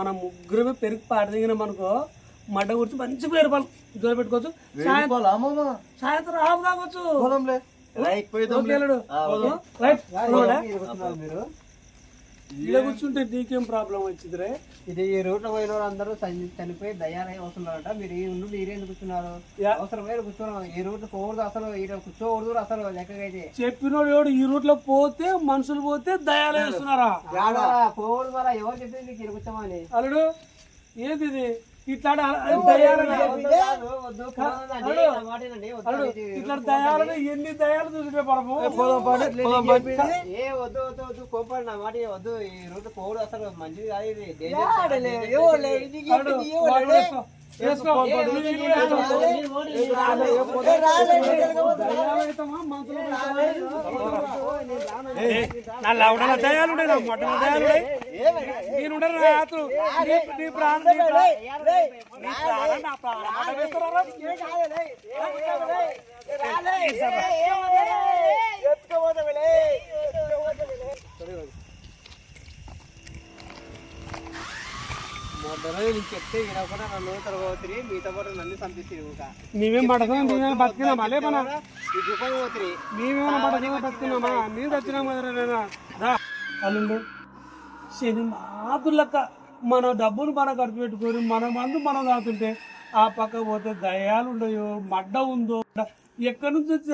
మన ముగ్గురమే పెరిగి పాడదిగిన మనకో మడ్డ గురించి మంచి పేరు పలు జోరు పెట్టుకోవచ్చు. సాయంత్రం పోదాంలే. రైట్. మీరు ఈడ కూర్చుంటే నీకేం ప్రాబ్లం వచ్చింది రే ఇది ఈ రూట్లో పోయిన అందరూ చనిపోయి దయ్యాలై వస్తున్నారట మీరు ఈ ఉండు మీరు కూర్చున్నారు? యా. అవసరం వేరు కూర్చున్నాం ఈ రూట్ పోకూడదు అసలు. ఈడ కూర్చోకూడదు అసలు లెక్కకైతే. చెప్పినోడు ఎవడు ఈ రూట్లో పోతే మనుషులు పోతే దయాలు వేస్తున్నారా పోకూడదు మళ్ళీ ఎవరు చెప్పింది నీకు కూర్చోమని. అల్లుడు ఏంది ఇది దయాలను ఇట్లాంటి దయాలను ఎన్ని దయాలు చూసుంటే పడము? ఏ వద్దు వద్దు వద్దు కోపడి నా మాట వద్దు. ఈ రూట్ పోకూడదు అసలు మంచిది కాదు ఇది. నా లవడల దయాలు ఉన్నాయి, నా మొట్టల దయాలు ఉన్నాయి. నేను ఉండను నా ప్రాణం నీ ప్రాణం- నీ ప్రాణం ఇంకా మేమేం పడతాం మేమేం బతికినామా లేపనా మేమేమైనా పడతామా బతికినామా మీరు అల్లుండు శని మాతులక్క మన డబ్బులు మనం ఖర్చు పెట్టుకొని మన మందు మనం తాగుతుంటే ఆ పక్క పోతే దయాలు ఉండయో మడ్డ ఉందో ఎక్కడి నుంచి వచ్చి